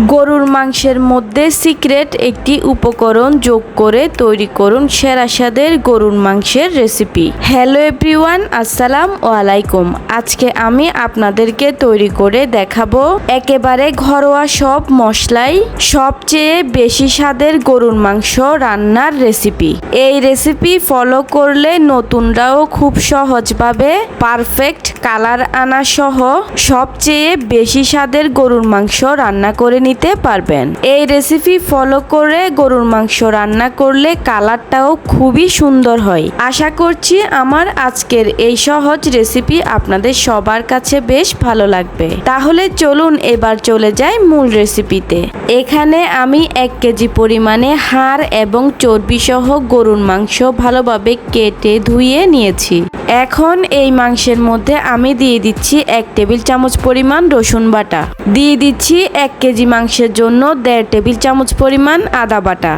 গরুর মাংসের মধ্যে সিক্রেট একটি উপকরণ যোগ করে তৈরি করুন সেরা স্বাদের গরুর মাংসের রেসিপি। হ্যালো এভরিওয়ান, আসসালাম আলাইকুম আজকে আমি আপনাদেরকে তৈরি করে দেখাবো একেবারে ঘরোয়া সব মশলাই, সবচেয়ে বেশি স্বাদের গরুর মাংস রান্নার রেসিপি। এই রেসিপি ফলো করলে নতুনরাও খুব সহজভাবে পারফেক্ট কালার আনা সহ সবচেয়ে বেশি স্বাদের গরুর মাংস রান্না করে নিতে পারবেন। এই রেসিপি ফলো করে গরুর মাংস রান্না করলে কালারটাও খুবই সুন্দর হয়। আশা করছি আমার আজকের এই সহজ রেসিপি আপনাদের সবার কাছে বেশ ভালো লাগবে। তাহলে চলুন এবার চলে যাই মূল রেসিপিতে এখানে আমি এক কেজি পরিমাণে হাড় এবং চর্বি সহ গরুর মাংস ভালোভাবে কেটে ধুয়ে নিয়েছি। এখন এই মাংসের মধ্যে আমি দিয়ে দিচ্ছি এক টেবিল চামচ পরিমাণ রসুন বাটা। দিয়ে দিচ্ছি এক কেজি মাংসের জন্য দেড় টেবিল চামচ পরিমাণ আদা বাটা।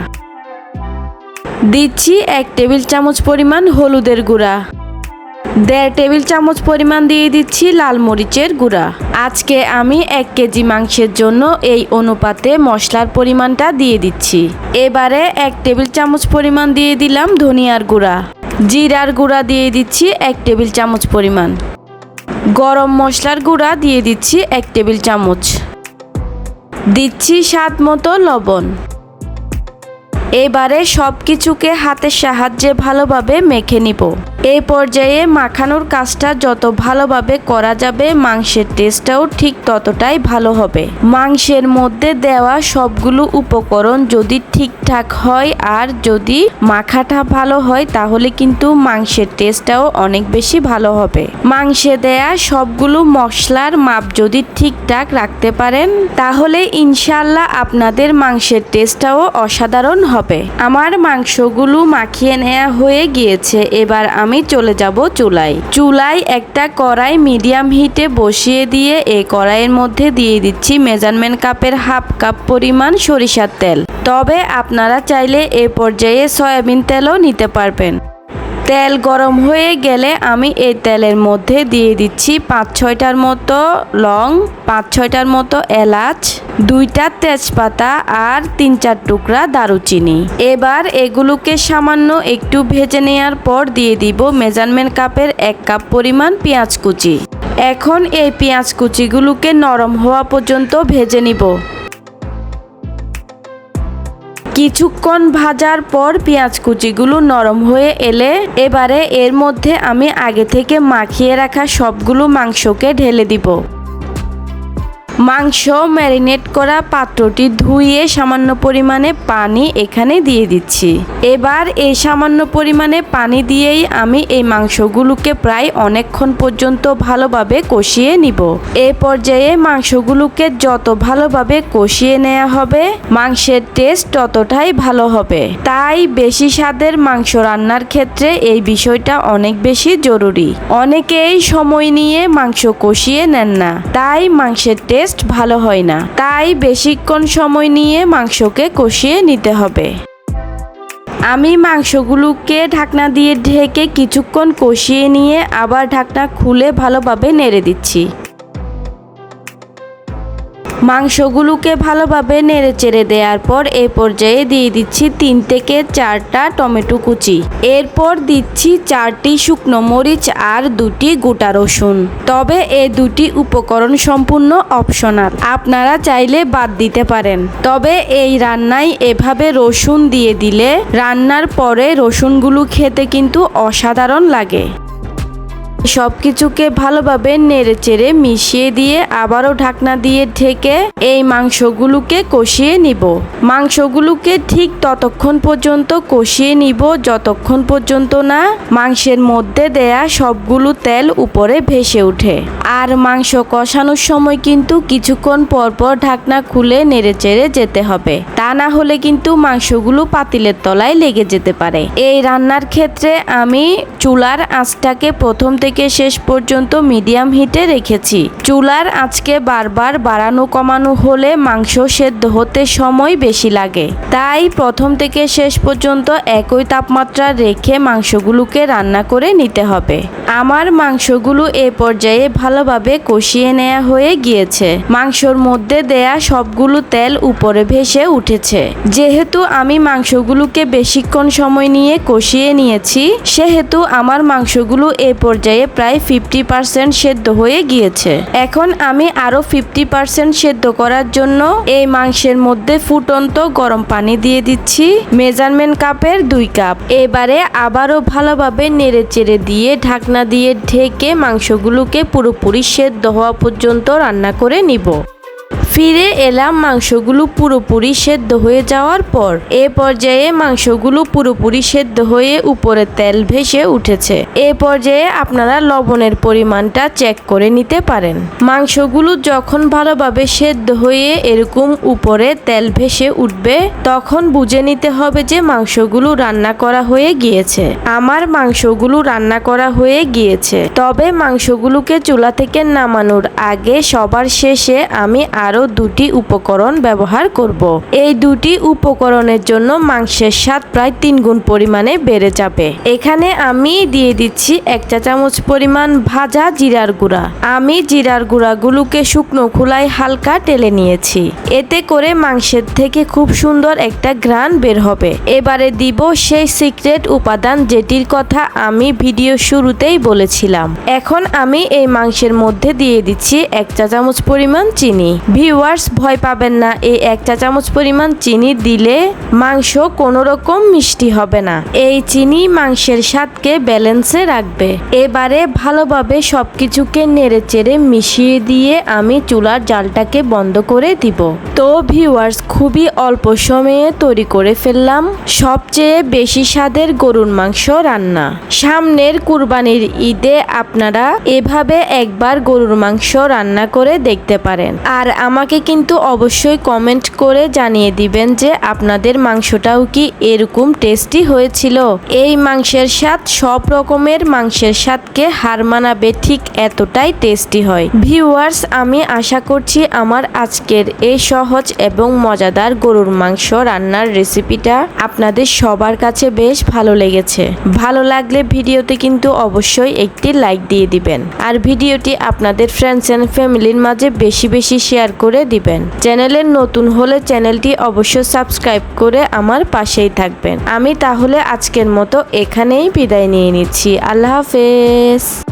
দিচ্ছি এক টেবিল চামচ পরিমাণ হলুদের গুঁড়া। দেড় টেবিল চামচ পরিমাণ দিয়ে দিচ্ছি লাল মরিচের গুঁড়া। আজকে আমি এক কেজি মাংসের জন্য এই অনুপাতে মশলার পরিমাণটা দিয়ে দিচ্ছি। এবারে এক টেবিল চামচ পরিমাণ দিয়ে দিলাম ধনিয়ার গুঁড়া। জিরার গুঁড়া দিয়ে দিচ্ছি এক টেবিল চামচ পরিমাণ। গরম মশলার গুঁড়া দিয়ে দিচ্ছি এক টেবিল চামচ। দিচ্ছি স্বাদ মতো লবণ। এবারে সব কিছুকে হাতের সাহায্যে ভালোভাবে মেখে নিব। এই পর্যায়ে মাখানোর কাজটা যত ভালোভাবে করা যাবে, মাংসের টেস্টটাও ঠিক ততটাই ভালো হবে। মাংসের মধ্যে দেওয়া সবগুলো উপকরণ যদি ঠিকঠাক হয় আর যদি মাখাটা ভালো হয়, তাহলে কিন্তু মাংসের টেস্টটাও অনেক বেশি ভালো হবে। মাংসে দেয়া সবগুলো মশলার মাপ যদি ঠিকঠাক রাখতে পারেন, তাহলে ইনশাল্লাহ আপনাদের মাংসের টেস্টটাও অসাধারণ হবে। আমার মাংসগুলো মাখিয়ে নেওয়া হয়ে গিয়েছে। এবার আমি চলে যাব চুলায়। চুলায় একটা কড়াই মিডিয়াম হিটে বসিয়ে দিয়ে এই কড়াইয়ের মধ্যে দিয়ে দিচ্ছি মেজারমেন্ট কাপের হাফ কাপ পরিমাণ সরিষার তেল। তবে আপনারা চাইলে এ পর্যায়ে সয়াবিন তেলও নিতে পারবেন। তেল গরম হয়ে গেলে আমি এই তেলের মধ্যে দিয়ে দিচ্ছি পাঁচ ছয়টার মতো লং, পাঁচ ছয়টার মতো এলাচ, দুইটা তেজপাতা আর তিন চার টুকরা দারুচিনি। এবার এগুলোকে সামান্য একটু ভেজে নেওয়ার পর দিয়ে দিব মেজারমেন্ট কাপের এক কাপ পরিমাণ পেঁয়াজ কুচি। এখন এই পেঁয়াজ কুচিগুলোকে নরম হওয়া পর্যন্ত ভেজে নিব। কিছুক্ষণ ভাজার পর পেঁয়াজ কুচিগুলো নরম হয়ে এলে এবারে এর মধ্যে আমি আগে থেকে মাখিয়ে রাখা সবগুলো মাংসকে ঢেলে দিব। মাংস ম্যারিনেট করা পাত্রটি ধুয়ে সামান্য পরিমাণে পানি এখানে দিয়ে দিচ্ছি। এবার এই সামান্য পরিমাণে পানি দিয়েই আমি এই মাংসগুলোকে প্রায় অনেকক্ষণ পর্যন্ত ভালোভাবে কষিয়ে নিব। এ পর্যায়ে মাংসগুলোকে যত ভালোভাবে কষিয়ে নেওয়া হবে, মাংসের টেস্ট ততটাই ভালো হবে। তাই বেশি স্বাদের মাংস রান্নার ক্ষেত্রে এই বিষয়টা অনেক বেশি জরুরি। অনেকেই সময় নিয়ে মাংস কষিয়ে নেন না। তাই মাংসের টেস্ট ভালো হয় না। তাই বেশিক্ষণ সময় নিয়ে মাংসকে কষিয়ে নিতে হবে। আমি মাংসগুলোকে ঢাকনা দিয়ে ঢেকে কিছুক্ষণ কষিয়ে নিয়ে আবার ঢাকনা খুলে ভালোভাবে নেড়ে দিচ্ছি। মাংসগুলোকে ভালোভাবে নেড়ে চেড়ে দেওয়ার পর এ পর্যায়ে দিয়ে দিচ্ছি তিন থেকে চারটা টমেটো কুচি। এরপর দিচ্ছি চারটি শুকনো মরিচ আর দুটি গোটা রসুন। তবে এ দুটি উপকরণ সম্পূর্ণ অপশনাল। আপনারা চাইলে বাদ দিতে পারেন। তবে এই রান্নায় এভাবে রসুন দিয়ে দিলে রান্নার পরে রসুনগুলো খেতে কিন্তু অসাধারণ লাগে। সব কিছুকে ভালোভাবে নেড়ে চেড়ে মিশিয়ে দিয়ে আবারও ঢাকনা দিয়ে ঢেকে এই মাংসগুলোকে কষিয়ে নিব। মাংসগুলোকে ঠিক ততক্ষণ পর্যন্ত কষিয়ে নিব, যতক্ষণ পর্যন্ত না মাংসের মধ্যে দেয়া সবগুলো তেল উপরে ভেসে ওঠে। আর মাংস কষানোর সময় কিন্তু কিছুক্ষণ পর পর ঢাকনা খুলে নেড়ে চেড়ে যেতে হবে। তা না হলে কিন্তু মাংসগুলো পাতিলের তলায় লেগে যেতে পারে। এই রান্নার ক্ষেত্রে আমি চুলার আঁচটাকে প্রথম থেকে শেষ পর্যন্ত মিডিয়াম হিটে রেখেছি। চুলার আঁচকে বারবার বাড়ানো কমানো হলে মাংস সেদ্ধ হতে সময় বেশি লাগে। তাই প্রথম থেকে শেষ পর্যন্ত একই তাপমাত্রা রেখে মাংসগুলোকে রান্না করে নিতে হবে। আমার মাংসগুলো এ পর্যায়ে ভালোভাবে ভালোভাবে কষিয়ে নেওয়া হয়ে গিয়েছে। মাংসর মধ্যে দেয়া সবগুলো তেল উপরে ভেসে উঠেছে। যেহেতু আমি মাংসগুলোকে বেশিক্ষণ সময় নিয়ে কষিয়ে নিয়েছি, সেহেতু আমার মাংসগুলো এ পর্যায়ে প্রায় ফিফটি পার্সেন্ট সেদ্ধ হয়ে গিয়েছে। এখন আমি আরও ফিফটি পার্সেন্ট সেদ্ধ করার জন্য এই মাংসের মধ্যে ফুটন্ত গরম পানি দিয়ে দিচ্ছি, মেজারমেন্ট কাপের দুই কাপ। এবারে আবারও ভালোভাবে নেড়ে চেড়ে দিয়ে ঢাকনা দিয়ে ঢেকে মাংসগুলোকে পুরোপুরি সেদ্ধ হওয়া পর্যন্ত রান্না করে নিব। ফিরে এলাম, মাংসগুলো পুরোপুরি সেদ্ধ হয়ে যাওয়ার পর। এ পর্যায়ে মাংসগুলো পুরোপুরি সেদ্ধ হয়ে উপরে তেল ভেসে উঠেছে। এ পর্যায়ে আপনারা লবণের পরিমাণটা চেক করে নিতে পারেন। মাংসগুলো যখন ভালোভাবে সেদ্ধ হয়ে এরকম উপরে তেল ভেসে উঠবে, তখন বুঝে নিতে হবে যে মাংসগুলো রান্না করা হয়ে গিয়েছে। আমার মাংসগুলো রান্না করা হয়ে গিয়েছে। তবে মাংসগুলোকে চুলা থেকে নামানোর আগে সবার শেষে আমি আরও দুটি উপকরণ ব্যবহার করব। এই দুটি উপকরণের জন্য মাংসের স্বাদ প্রায় তিন গুণ পরিমাণে বেড়ে যাবে। এখানে আমি দিয়ে দিচ্ছি এক চা চামচ পরিমাণ ভাজা জিরার গুঁড়া। আমি জিরার গুঁড়াগুলোকে শুকনো খোলায় হালকা টেলে নিয়েছি। এতে করে মাংসের থেকে খুব সুন্দর একটা ঘ্রাণ বের হবে। এবারে দিব সেই সিক্রেট উপাদান যেটির কথা আমি ভিডিও শুরুতেই বলেছিলাম। এখন আমি এই মাংসের মধ্যে দিয়ে দিচ্ছি এক চা চামচ পরিমাণ চিনি। ভিউয়ার্স ভয় পাবেন না। এই এক চা চামচ পরিমাণ চিনি দিলে মাংস কোনো রকম মিষ্টি হবে না। এই চিনি মাংসের স্বাদকে ব্যালেন্সে রাখবে। এবারে ভালোভাবে সবকিছুকে নেড়ে চেড়ে মিশিয়ে দিয়ে আমি চুলার জালটাকে বন্ধ করে দিব। তো ভিউয়ার্স খুবই অল্প সময়ে তৈরি করে ফেললাম সবচেয়ে বেশি স্বাদের গরুর মাংস রান্না। সামনের কুরবানির ঈদে আপনারা এভাবে একবার গরুর মাংস রান্না করে দেখতে পারেন। আর আমাকে কিন্তু অবশ্যই কমেন্ট করে জানিয়ে দিবেন যে আপনাদের মাংসটাও কি এরকম টেস্টি হয়েছিল। এই মাংসের স্বাদ সব রকমের মাংসের স্বাদকে হার মানাবে, ঠিক এতটাই টেস্টি হয়। ভিউয়ার্স আমি আশা করছি আমার আজকের এই সহজ এবং মজাদার গরুর মাংস রান্নার রেসিপিটা আপনাদের সবার কাছে বেশ ভালো লেগেছে। ভালো লাগলে ভিডিওতে কিন্তু অবশ্যই একটি লাইক দিয়ে দিবেন। আর ভিডিওটি আপনাদের ফ্রেন্ডস অ্যান্ড ফ্যামিলির মাঝে বেশি বেশি শেয়ার করে দিবেন। চ্যানেলের নতুন হলে চ্যানেলটি অবশ্যই সাবস্ক্রাইব করে আমার পাশেই থাকবেন। আমি তাহলে আজকের মতো এখানেই বিদায় নিয়ে নিচ্ছি। আল্লাহ হাফেজ।